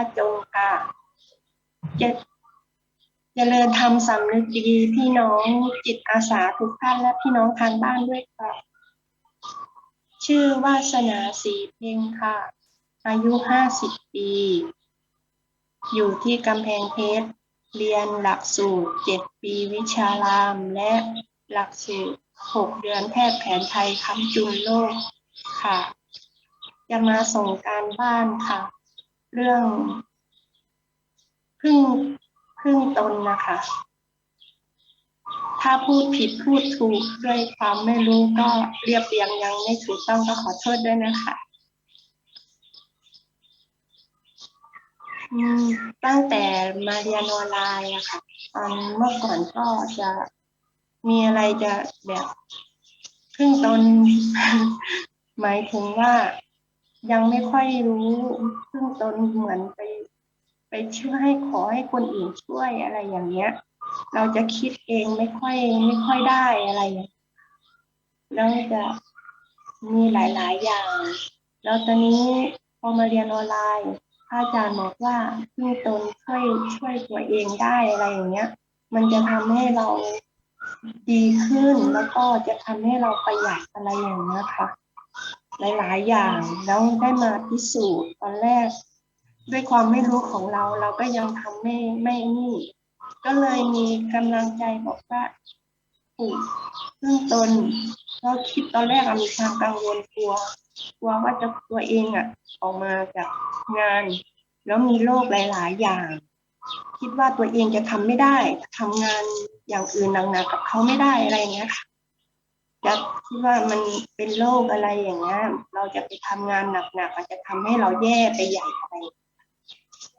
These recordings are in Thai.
าจงค่ะจะเจริญธรรมสำนึกดีพี่น้องจิตอาสาทุกท่านและพี่น้องทางบ้านด้วยค่ะชื่อวาสนาสีเพ็งค่ะ อายุห้าสิบปี อยู่ที่กำแพงเพชร เรียนหลักสูตรเจ็ดปีวิชาราม และหลักสูตรหกเดือนแพทย์แผนไทยคำจุนโลกค่ะ จะมาส่งการบ้านค่ะ เรื่องพึ่งพึ่งตนนะคะ ถ้าพูดผิดพูดถูกด้วยความไม่รู้ก็เรียบเรียงยังไม่ถูกต้องก็ขอโทษด้วยนะคะอืมตั้งแต่มาเรียนออนไลน์อะค่ะตอนเมื่อก่อนก็จะมีอะไรจะแบบพึ่งตน หมายถึงว่า ยังไม่ค่อยรู้พึ่งตนเหมือนไป ไปช่วยขอให้คนอื่นช่วยอะไรอย่างเงี้ย เราจะคิดเองไม่ค่อยไม่ค่อยได้อะไรอย่างเงี้ยแล้วจะมีหลาย ๆ อย่าง แล้วตอนนี้พอมาเรียนออนไลน์อาจารย์บอกว่าพึ่งตนช่วยช่วยตัวเองได้อะไรอย่างเงี้ย มันจะทำให้เราดีขึ้นแล้วก็จะทำให้เราประหยัดอะไรอย่างเงี้ยค่ะ หลาย ๆ อย่างแล้วได้มาพิสูจน์ตอนแรก ด้วยความไม่รู้ของเราเราก็ยังทำไม่ไม่นี่ ก็เลยมีกำลังใจบอกว่าปลูกพึ่งตนเราคิดตอนแรกมีความกังวลกลัวกลัวว่าจะตัวเองอะออกมาจากงาน แล้วมีโรคหลาย ๆ อย่าง คิดว่าตัวเองจะทำไม่ได้ทำงานอย่างอื่นหนักๆกับเขาไม่ได้อะไรอย่างเงี้ยค่ะ จะคิดว่ามันเป็นโรคอะไรอย่างเงี้ยเราจะไปทำงานหนักๆอาจจะทำให้เราแย่ไปใหญ่ไร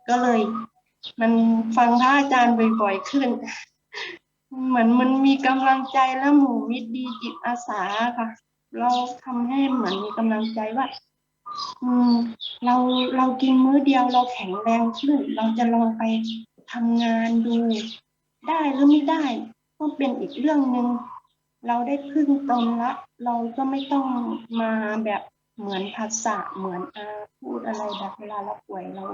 ก็เลย มันฟังพระอาจารย์บ่อยๆขึ้นเหมือนมันมีกำลังใจและหมู่มิตรดีจิตอาสาค่ะ เราทำให้เหมือนมีกำลังใจว่า อืม เราเรากินมื้อเดียวเราแข็งแรงขึ้น เราจะลองไปทำงานดู ได้หรือไม่ได้ก็เป็นอีกเรื่องหนึ่ง เราได้พึ่งตนละ เราก็ไม่ต้องมาแบบเหมือนภาษาเหมือนอาพูดอะไรแบบเวลาเราป่วยเรา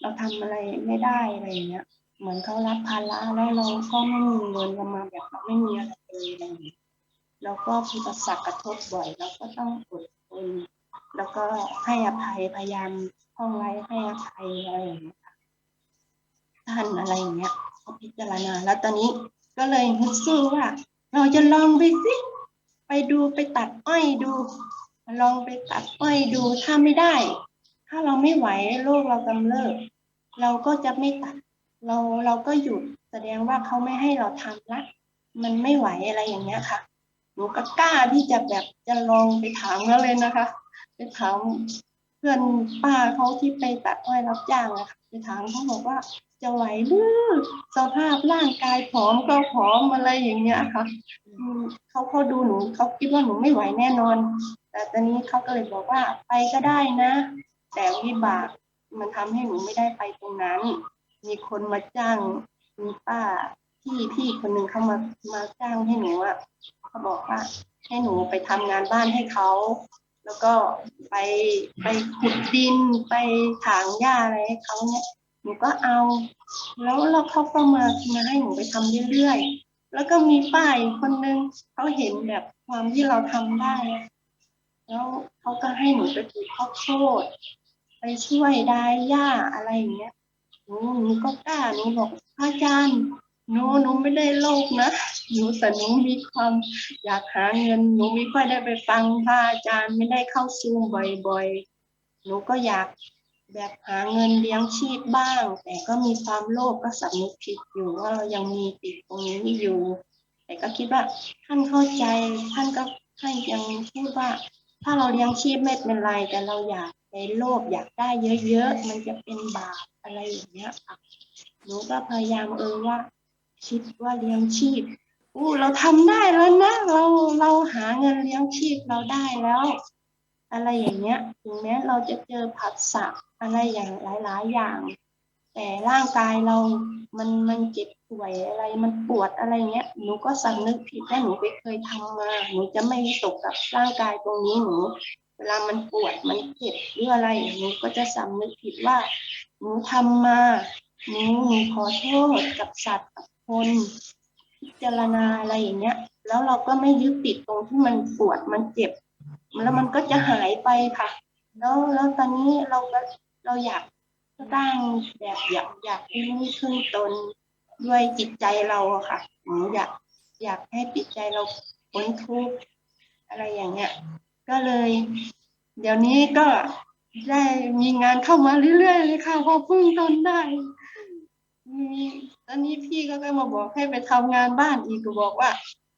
เราทำอะไรไม่ได้อะไรอย่างเงี้ย เหมือนเขารับภาระแล้วเราก็ไม่มีเงินเรามาแบบเราไม่มีอะไรเลยอะไรางเงี้ยแล้วก็มีประสาทกระทบบ่อยเราก็ต้องอดทนแล้วก็ให้อภัยพยายามท่องไว้ให้อภัยอะไรอย่างเงี้ยท่านอะไรอย่างเงี้ยพิจารณาแล้วตอนนี้ก็เลยฮึดสู้ว่า เราจะลองไปสิไปดูไปตัดอ้อยดู ลองไปตัดอ้อยดูถ้าไม่ได้ ถ้าเราไม่ไหวโรคเรากำเริบเราก็จะไม่ตัด เราเราก็หยุดแสดงว่าเขาไม่ให้เราทำละมันไม่ไหวอะไรอย่างเงี้ยค่ะหนูก็กล้าที่จะแบบจะลองไปถามเขาเลยนะคะ ไปถามเพื่อนป้าเขาที่ไปตัดอ้อยรับจ้างอะค่ะไปถามเขาบอกว่า จะไหวหรือสภาพร่างกายผอมก็ผอมอะไรอย่างเงี้ยค่ะเขาเขาดูหนูเขาคิดว่าหนูไม่ไหวแน่นอน แต่ตอนนี้เขาก็เลยบอกว่าไปก็ได้นะ แต่วิบากมันทำให้หนูไม่ได้ไปตรงนั้น มีคนมาจ้างมีป้าพี่พี่คนหนึ่งเข้ามามาจ้างให้หนูอะเขาบอกว่าให้หนูไปทำงานบ้านให้เขาแล้วก็ไปไปขุดดินไปถางหญ้าอะไรให้เขาเนี่ย หนูก็เอา แล้วแล้วเขาก็มามาให้หนูไปทำเรื่อยๆ แล้วก็มีป้าอีกคนนึงเขาเห็นแบบความที่เราทำได้ แล้วเขาก็ให้หนูไปปลูกข้าวโพดไปช่วยดายหญ้าอะไรอย่างเงี้ยหนูหนูก็กล้าหนูบอกพระอาจารย์หนูหนูไม่ได้โลภนะหนูแต่หนูมีความอยากหาเงินหนูไม่ค่อยได้ไปฟังพระอาจารย์ไม่ได้เข้าซูมบ่อยๆหนูก็อยาก แบบหาเงินเลี้ยงชีพบ้าง แต่ก็มีความโลภก็สำนึกผิดอยู่ว่าเรายังมีติดตรงนี้อยู่ แต่ก็คิดว่าท่านเข้าใจท่านก็ท่านยังพูดว่า ถ้าเราเลี้ยงชีพไม่เป็นไร แต่เราอยากไปโลภอยากได้เยอะๆมันจะเป็นบาปอะไรอย่างเงี้ยค่ะหนูก็พยายามเออว่า คิดว่าเลี้ยงชีพอู้เราทำได้แล้วนะเราเราหาเงินเลี้ยงชีพเราได้แล้ว อะไรอย่างเงี้ยถึงแม้เราจะเจอผัสสะอะไรอย่างหลาย ๆ อย่าง แต่ร่างกายเรา มันมันเจ็บป่วยอะไรมันปวดอะไรเงี้ยหนูก็สำนึกผิดและหนูไปเคยทำมาหนูจะไม่ตกกับร่างกายตรงนี้หนูไปลามันปวดมันเจ็บหรืออะไรหนูก็จะสำนึกผิดว่า หนูทำมาหนูหนูขอโทษกับสัตว์กับคนพิจารณาอะไรอย่างเงี้ย แล้วเราก็ไม่ยึดติดตรงที่มันปวดมันเจ็บ แล้วมันก็จะหายไปค่ะ แล้วแล้วตอนนี้เราก็เราอยากสร้างแบบอยากอยากให้นี่ขึ้นตนด้วยจิตใจเราอะค่ะอยากอยากให้จิตใจเราพ้นทุกข์อะไรอย่างเงี้ย ก็เลย เดี๋ยวนี้ก็ได้มีงานเข้ามาเรื่อยๆเลยค่ะพอพึ่งตนได้มีตอนนี้พี่ก็มาบอกให้ไปทำงานบ้านอีกก็บอกว่า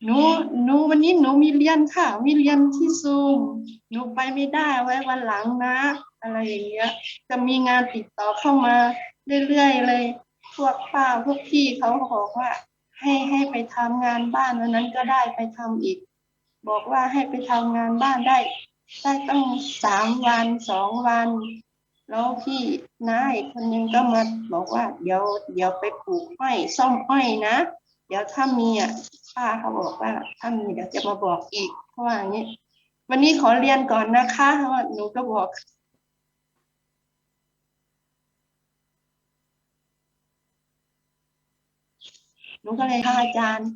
หนูหนูวันนี้หนูมีเรียนค่ะ มีเรียนที่ซูมหนูไปไม่ได้ไว้วันหลังนะ อะไรอย่างเงี้ย จะมีงานติดต่อเข้ามาเรื่อยๆเลย พวกป้าพวกพี่เขาบอกว่า ให้ให้ไปทำงานบ้านวันนั้นก็ได้ไปทำอีก บอกว่าให้ไปทำงานบ้านได้ได้ต้องสามวันสองวัน แล้วพี่น้าอีกคนนึงก็มาบอกว่า เดี๋ยวเดี๋ยวไปปลูกอ้อยซ่อมอ้อยนะ เดี๋ยวถ้ามีอะป้าเขาบอกว่า ถ้ามีเดี๋ยวจะมาบอกอีกเพราะว่าอย่างนี้วันนี้ขอเรียนก่อนนะคะเพราะว่าหนูก็บอกหนูก็เลยค่ะอาจารย์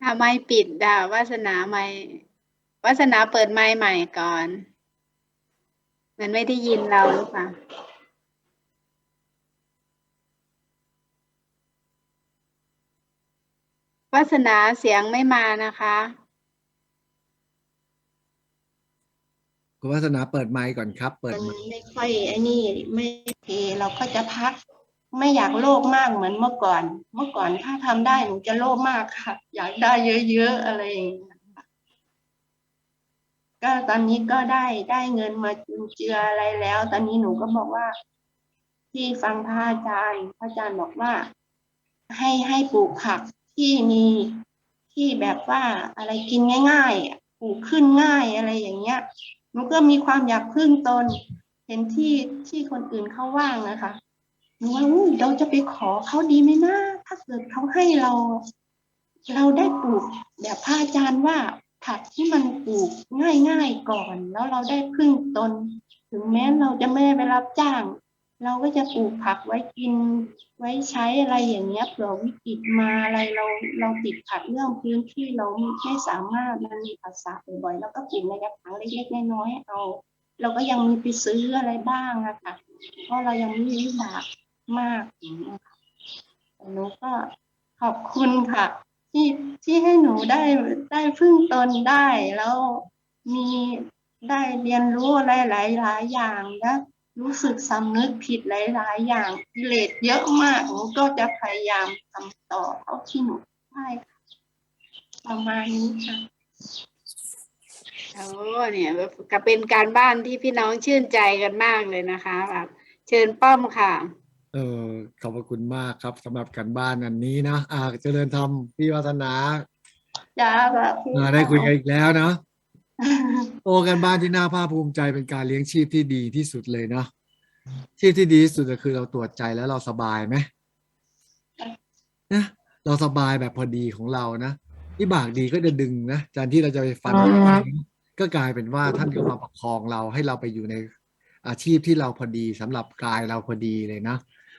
ถ้าไม่ปิดดาวาสนาไม่วาสนาเปิดไมค์ใหม่ก่อน มันไม่ได้ยินเราหรือเปล่า วาสนาเสียงไม่มานะคะคุณวัฒนาเปิดไมค์ก่อนครับ เปิดมันไมค์ไม่ค่อยไอ้นี่ไม่โอเคเราก็จะพัก ไม่อยากโลภมากเหมือนเมื่อก่อน เมื่อก่อนถ้าทำได้หนูจะโลภมากค่ะ อยากได้เยอะๆอะไรอย่างเงี้ยค่ะก็ตอนนี้ก็ได้ได้เงินมาจุนเจืออะไรแล้ว ตอนนี้หนูก็บอกว่า ที่ฟังพระอาจารย์พระอาจารย์บอกว่า ให้ให้ปลูกผัก ที่มีที่แบบว่าอะไรกินง่ายๆปลูกขึ้นง่ายอะไรอย่างเงี้ยหนูก็มีความอยากพึ่งตน เห็นที่ที่คนอื่นเขาว่างนะคะหนูว่าอุ๊ยเราจะไปขอเขาดีไหมนะถ้าเกิดเขาให้เรา เราได้ปลูกแบบพระอาจารย์ว่าผักที่มันปลูกง่ายๆก่อน แล้วเราได้พึ่งตน ถึงแม้เราจะไม่ได้ไปรับจ้าง เราก็จะปลูกผักไว้กินไว้ใช้อะไรอย่างเงี้ยเผื่อวิกฤตมาอะไรเราเราติดขัดเรื่องพื้นที่เราไม่สามารถมันมีภาษาบ่อยๆแล้วก็ปลูกในกระถางเล็กๆน้อยๆเอา เราก็ยังมีไปซื้ออะไรบ้างอะค่ะเพราะเรายังไม่มีหลากมากอย่างเงี้ยค่ะหนูก็ขอบคุณค่ะ ที่ที่ให้หนูได้ได้พึ่งตนได้แล้วมีได้เรียนรู้อะไรหลายหลายๆอย่างและ รู้สึกสำนึกผิดหลายหลาย ๆ อย่างกิเลสเยอะมากหนูก็จะพยายามทำต่อเท่าที่หนูได้ค่ะประมาณนี้ค่ะโอ้เนี่ยก็เป็นการบ้านที่พี่น้องชื่นใจกันมากเลยนะคะแบบเชิญป้อมค่ะ เออขอบพระคุณมากครับสำหรับการบ้านอันนี้นะอ่าเจริญธรรมพี่วัฒนาจ้าแบบพี่อ่าได้คุยกันอีกแล้วนะ โอ้การบ้านที่น่าภาคภูมิใจเป็นการเลี้ยงชีพที่ดีที่สุดเลยเนาะชีพที่ดีที่สุดก็คือเราตรวจใจแล้วเราสบายไหมนะเราสบายแบบพอดีของเรานะที่บากดีก็จะดึงนะจานที่เราจะไปฟัน ก็กลายเป็นว่าท่านก็มาประคองเราให้เราไปอยู่ในอาชีพที่เราพอดีสำหรับกายเราพอดีเลยนะ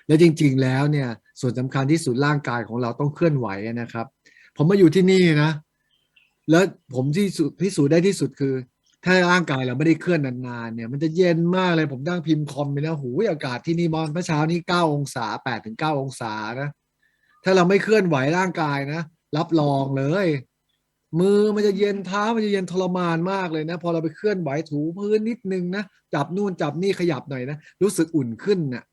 แล้วจริง ๆ แล้วเนี่ย ส่วนสำคัญที่สุดร่างกายของเราต้องเคลื่อนไหวนะครับ ผมมาอยู่ที่นี่นะ แล้วผมที่พิสูจน์ได้ที่สุดคือ ถ้าร่างกายเราไม่ได้เคลื่อนนานๆเนี่ย มันจะเย็นมากเลยผมนั่งพิมพ์คอมไปนะหูอากาศที่นี่มอนเมื่อเช้านี้เก้าองศาแปดถึงเก้าองศานะถ้าเราไม่เคลื่อนไหวร่างกายนะรับรองเลย มือมันจะเย็นเท้ามันจะเย็นทรมานมากเลยนะ พอเราไปเคลื่อนไหวถูพื้นนิดนึงนะจับนู่นจับนี่ขยับหน่อยนะรู้สึกอุ่นขึ้นน่ะ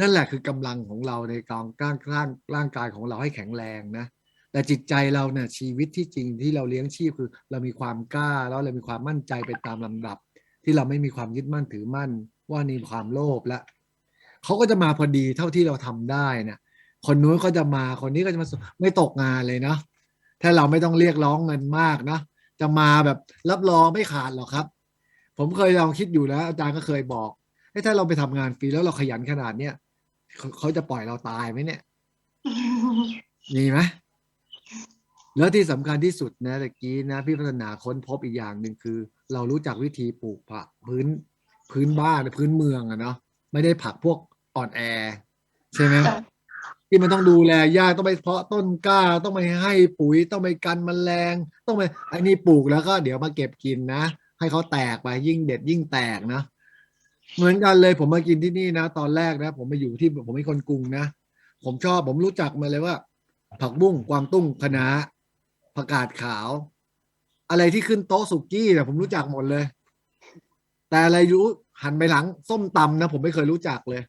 นั่นแหละคือกำลังของเราในการร่างร่างร่างกายของเราให้แข็งแรงนะ แต่จิตใจเราเนี่ยชีวิตที่จริงที่เราเลี้ยงชีพคือ เรามีความกล้าแล้วเรามีความมั่นใจไปตามลำดับ ที่เราไม่มีความยึดมั่นถือมั่น ว่ามีความโลภแล้วเขาก็จะมาพอดีเท่าที่เราทำได้เนี่ยคนนู้นก็จะมาคนนี้ก็จะมาไม่ตกงานเลยเนาะถ้าเราไม่ต้องเรียกร้องเงินมากนะจะมาแบบรับรองไม่ขาดหรอกครับ ผมเคยลองคิดอยู่แล้ว อาจารย์ก็เคยบอกเฮ้ยถ้าเราไปทำงานฟรีแล้วเราขยันขนาดเนี้ยเขาเขาจะปล่อยเราตายไหมเนี่ยมีไหม แล้วที่สำคัญที่สุดนะตะกี้นะพี่พัฒนาค้นพบอีกอย่างหนึ่งคือ เรารู้จักวิธีปลูกผักพื้นพื้นบ้านพื้นเมืองอะเนาะไม่ได้ผักพวกอ่อนแอ ใช่ไหมจ้ะที่มันต้องดูแลยากต้องไปเพาะต้นกล้าต้องไปให้ปุ๋ยต้องไปกันแมลงต้องไปไอ้นี่ปลูกแล้วก็เดี๋ยวมาเก็บกินนะ ให้เขาแตกไปยิ่งเด็ดยิ่งแตกนะเหมือนกันเลยผมมากินที่นี่นะ ตอนแรกนะ ผมมาอยู่ที่ผมเป็นคนกรุงนะ ผมชอบผมรู้จักมาเลยว่า ผักบุ้งกวางตุ้งคะน้า ผักกาดขาว อะไรที่ขึ้นโต๊ะสุกี้เนี่ยผมรู้จักหมดเลย แต่อะไรรู้หันไปหลัง ส้มตำนะผมไม่เคยรู้จักเลย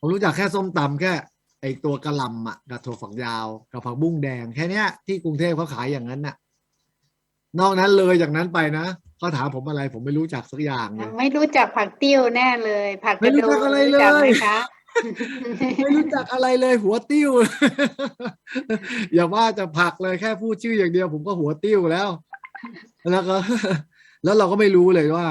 ผมรู้จักแค่ส้มตำแค่ ไอตัวกะหล่ำอะกับถั่วฝักยาวกับผักบุ้งแดงแค่เนี้ยที่กรุงเทพเขาขายอย่างนั้นน่ะ นอกนั้นเลยจากนั้นไปนะเขาถามผมอะไร ผมไม่รู้จักสักอย่างเลย ไม่รู้จักผักติ้วแน่เลย ผักไม่รู้จักอะไรเลยจักไหมคะ ไม่รู้จักอะไรเลยหัวติ้ว อย่าว่าจะผักเลยแค่พูดชื่ออย่างเดียว ผมก็หัวติ้วแล้ว แล้วก็ แล้วเราก็ไม่รู้เลยว่า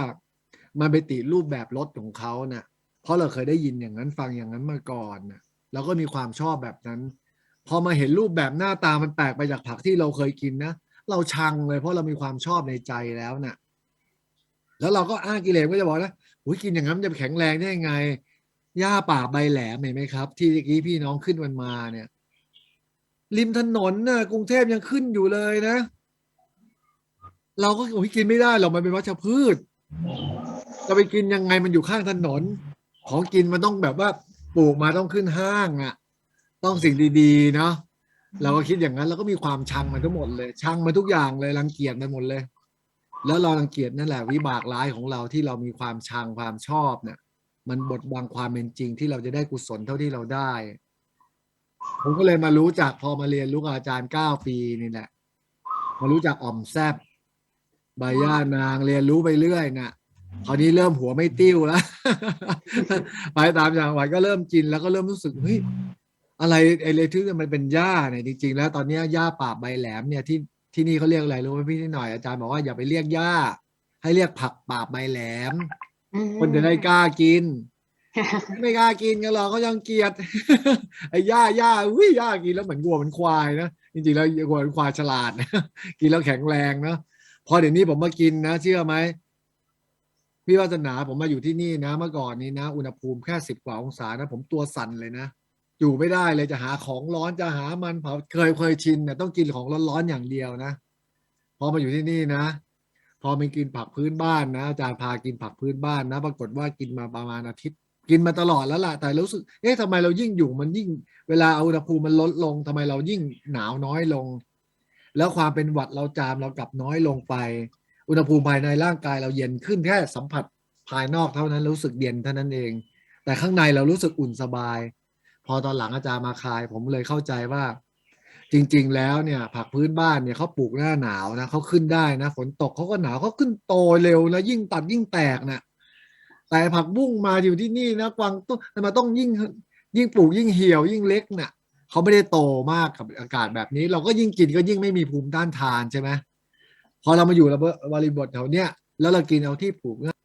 มันไปติดรูปแบบรถของเขาน่ะ เพราะเราเคยได้ยินอย่างนั้นฟังอย่างนั้นมาก่อนน่ะเราก็มีความชอบแบบนั้น พอมาเห็นรูปแบบหน้าตามันแปลกไปจากผักที่เราเคยกินนะเราชังเลยเพราะเรามีความชอบในใจแล้วน่ะ แล้วเราก็อ้างกิเลสก็จะบอกนะอุ้ยกินอย่างนั้นมันจะแข็งแรงได้ยังไง หญ้าป่าใบแหลมเห็นไหมครับ ที่เมื่อกี้พี่น้องขึ้นมันมาเนี่ย ริมถนนน่ะกรุงเทพยังขึ้นอยู่เลยนะ เราก็โอ้ยกินไม่ได้หรอกมันเป็นวัชพืชจะไปกินยังไงมันอยู่ข้างถนน ของกินมันต้องแบบว่าปลูกมาต้องขึ้นห้างอะ ต้องสิ่งดีๆเนาะเราก็คิดอย่างนั้นเราก็มีความชังมันทั้งหมดเลย ชังมันทุกอย่างเลยรังเกียจมันหมดเลย แล้วเรารังเกียจนั่นแหละวิบากร้ายของเราที่เรามีความชังความชอบเนี่ย มันบดบังความเป็นจริงที่เราจะได้กุศลเท่าที่เราได้ ผมก็เลยมารู้จักพอมาเรียนรู้กับอาจารย์เก้าปีนี่แหละมารู้จักอ่อมแซบใบย่านางเรียนรู้ไปเรื่อยน่ะคราวนี้เริ่มหัวไม่ติ้วแล้วไปตามอย่างหวัดก็เริ่มกินแล้วก็เริ่มรู้สึกเฮ้ยอะไรไอ้เลที่มันเป็นหญ้าเนี่ยจริง ๆ แล้วตอนนี้ยหญ้าป่าใบแหลมเนี่ยที่ที่นี่เขาเรียกอะไรรู้ไหมพี่นิดหน่อยอาจารย์บอกว่าอย่าไปเรียกหญ้า ให้เรียกผักป่าใบแหลม คนจะได้กล้ากิน ไม่กล้ากินกันหรอกเขายังเกลียดไอ้ย่าย่าอุ้ยย่ากินแล้วเหมือนวัวเหมือนควายนะจริงๆแล้ววัวเป็นควายฉลาดนะกินแล้วแข็งแรงนะพอเดี๋ยวนี้ผมมากินนะเชื่อไหมพี่วาสนาผมมาอยู่ที่นี่นะ เมื่อก่อนนี้นะ อุณหภูมิแค่สิบกว่าองศานะผมตัวสั่นเลยนะอยู่ไม่ได้เลยจะหาของร้อนจะหามันเผาเคยเคยชินเนี่ยต้องกินของร้อนๆอย่างเดียวนะพอมาอยู่ที่นี่นะ พอไปกินผักพื้นบ้านนะอาจารย์พากินผักพื้นบ้านนะปรากฏว่ากินมาประมาณอาทิตย์ กินมาตลอดแล้วล่ะแต่รู้สึกเอ๊ะทำไมเรายิ่งอยู่มันยิ่ง เวลาอุณหภูมิมันลดลงทำไมเรายิ่งหนาวน้อยลง แล้วความเป็นหวัดเราจามเรากลับน้อยลงไป อุณหภูมิภายในร่างกายเราเย็นขึ้นแค่สัมผัสภายนอกเท่านั้นรู้สึกเย็นเท่านั้นเอง แต่ข้างในเรารู้สึกอุ่นสบาย พอตอนหลังอาจารย์มาคาย ผมเลยเข้าใจว่า จริง ๆ แล้วเนี่ย ผักพื้นบ้านเนี่ยเขาปลูกหน้าหนาวนะเขาขึ้นได้นะฝนตกเขาก็หนาวเขาขึ้นโตเร็วนะยิ่งตัดยิ่งแตกนะแต่ผักบุ้งมาอยู่ที่นี่นะกวางตุ้งทำไมต้องยิ่งยิ่งปลูกยิ่งเหี่ยวยิ่งเล็กน่ะเขาไม่ได้โตมากกับอากาศแบบนี้ เราก็ยิ่งกินก็ยิ่งไม่มีภูมิต้านทานใช่ไหมพอเรามาอยู่ระบริบทแถวเนี้ยแล้วเรากินเอาที่ปลูกง่ย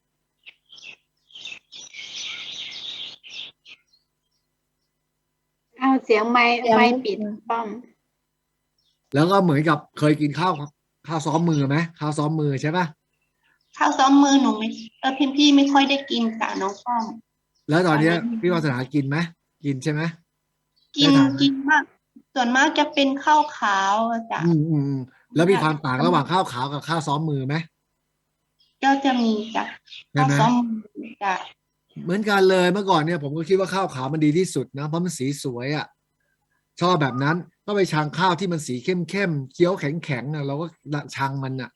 เอาเสียงไม้ไม้ปิดป้อม แล้วก็เหมือนกับเคยกินข้าวข้าวซ้อมมือไหมข้าวซ้อมมือใช่ปะข้าวซ้อมมือหนูไม่เออพี่พี่ไม่ค่อยได้กินค่ะน้องป้อม แล้วตอนเนี้ยอันนี้พี่วาสนากินไหมกินใช่ไหมกินได้ทานไหมกินมาก ส่วนมากจะเป็นข้าวขาวอะจ้ะอืมอืมอืมแล้วมีความต่างระหว่างข้าวขาวกับข้าวซ้อมมือไหมก็จะมีจ้ะใช่ข้าวไหมซ้อมมือจ้ะเหมือนกันเลยเมื่อก่อนเนี่ยผมก็คิดว่าข้าวขาวมันดีที่สุดนะเพราะมันสีสวยอะ่ะ ชอบแบบนั้นก็ไปชังข้าวที่มันสีเข้มเข้มๆเคี้ยวแข็งแข็งๆอะเราก็ชังมันอะ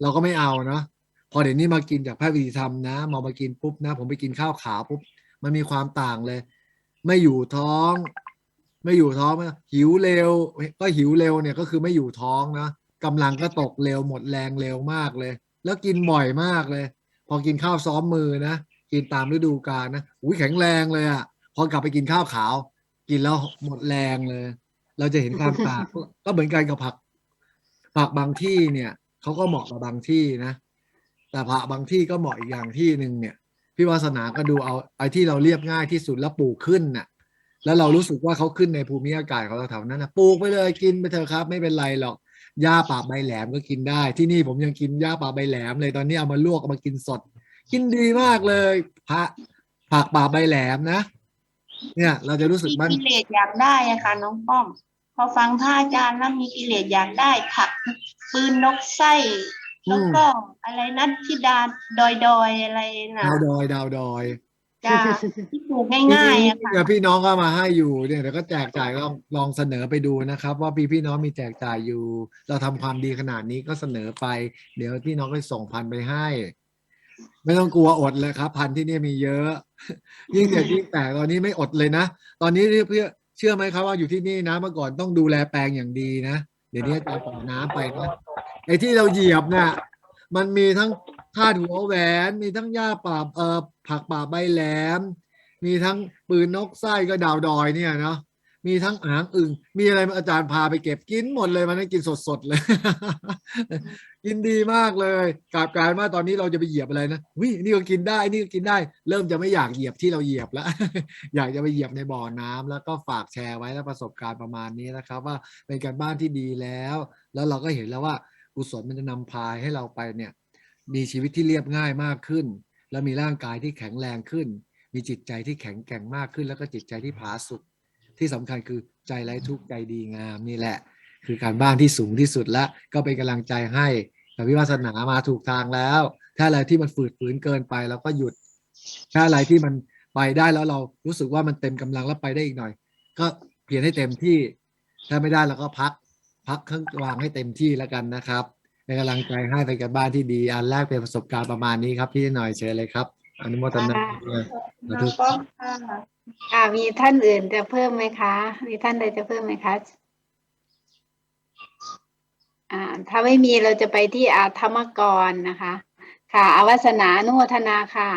เราก็ไม่เอานะพอเดี๋ยวนี้มากินจากแพทย์วิถีธรรมนะมามากินปุ๊บนะ ผมไปกินข้าวขาวปุ๊บมันมีความต่างเลย ไม่อยู่ท้อง ไม่อยู่ท้องนะหิวเร็ว ก็หิวเร็วเนี่ยก็คือไม่อยู่ท้องนะกำลังก็ตกเร็วหมดแรงเร็วมากเลย แล้วกินบ่อยมากเลย พอกินข้าวซ้อมมือนะกินตามฤดูกาลนะอุ้ยแข็งแรงเลยอะ่ะพอกลับไปกินข้าวขาว กินแล้วหมดแรงเลย เราจะเห็นความต่างก็เหมือนกันกับผัก ผักบางที่เนี่ยเขาก็เหมาะกับบางที่นะ แต่ผักบางที่ก็เหมาะอีกอย่างที่หนึ่งเนี่ย พี่วาสนาก็ดูเอาไอ้ที่เราเรียบง่ายที่สุดแล้วปลูกขึ้นน่ะ แล้วเรารู้สึกว่าเขาขึ้นในภูมิอากาศของเราแถวนั้นนะปลูกไปเลยกินไปเถอะครับ ไม่เป็นไรหรอกหญ้าป่าใบแหลมก็กินได้ ที่นี่ผมยังกินหญ้าป่าใบแหลมเลยตอนนี้เอามาลวกเอามากินสด กินดีมากเลยพระผักป่าใบแหลมนะ เนี่ย เราจะรู้สึกมีมันกิเลสอยากได้อะค่ะน้องป้อม พอฟังท่าอาจารย์แล้วมีกิเลสอยากได้ผักปืนนกไส้แล้วก็อะไรนัทธิดาดอยดอยๆอะไรนะดาวดอยดาวดอยจ้าที่ปลูกง่ายๆอะค่ะเดี๋ยวพี่น้องก็มาให้อยู่เนี่ยเดี๋ยวก็แจกจ่ายลองลองเสนอไปดูนะครับ ว่าพี่พี่น้องมีแจกจ่ายอยู่ เราทำความดีขนาดนี้ก็เสนอไป เดี๋ยวพี่น้องก็ส่งพันไปให้ ไม่ต้องกลัวอดเลยครับ พันที่นี่มีเยอะ ยิ่งเด็กยิ่งแตกตอนนี้ไม่อดเลยนะ ตอนนี้เพื่อเชื่อไหมครับว่าอยู่ที่นี่นะเมื่อก่อนต้องดูแลแปลงอย่างดีนะ เดี๋ยวนี้จะปล่อยน้ำไปนะไอ้ที่เราเหยียบน่ะมันมีทั้งคาดหัวแหวน มีทั้งหญ้าป่าเอ่อผักป่าใบแหลม มีทั้งปืนนกไส้ก็ดาวดอยเนี่ยเนาะ มีทั้งอ่างอึ่งมีอะไรอาจารย์พาไปเก็บกินหมดเลยมันได้กินสดๆเลย กินดีมากเลยกลายกลายมาตอนนี้เราจะไปเหยียบอะไรนะวินี่ก็กินได้นี่ก็กินได้ เริ่มจะไม่อยากเหยียบที่เราเหยียบแล้ว อยากจะไปเหยียบในบ่อน้ำแล้วก็ฝากแชร์ไว้แล้วประสบการณ์ประมาณนี้นะครับ ว่าเป็นการบ้านที่ดีแล้ว แล้วเราก็เห็นแล้วว่ากุศลมันจะนำพาให้เราไปเนี่ยมีชีวิตที่เรียบง่ายมากขึ้น แล้วมีร่างกายที่แข็งแรงขึ้น มีจิตใจที่แข็งแกร่งมากขึ้น แล้วก็จิตใจที่ผาสุก ที่สำคัญคือใจไร้ทุกข์ใจดีงามนี่แหละ คือการบ้านที่สูงที่สุดแล้วก็เป็นกำลังใจให้แต่วิวาสนามาถูกทางแล้ว ถ้าอะไรที่มันฝืดฝืนเกินไปเราก็หยุด ถ้าอะไรที่มันไปได้แล้วเรารู้สึกว่ามันเต็มกำลังแล้วไปได้อีกหน่อย ก็เพียรให้เต็มที่ ถ้าไม่ได้เราก็พัก พักเครื่องวางให้เต็มที่แล้วกันนะครับเป็นกำลังใจให้เป็นการบ้านที่ดี อันแรกเป็นประสบการณ์ประมาณนี้ครับพี่หน่อยเชิญเลยครับอนุโมทนาน้องป้อม ค่ะมีท่านอื่นจะเพิ่มไหมคะ มีท่านใดจะเพิ่มไหมคะอ่าถ้าไม่มีเราจะไปที่อาธรรมกรนะคะ ค่ะอวัสนานุทนาค่ะ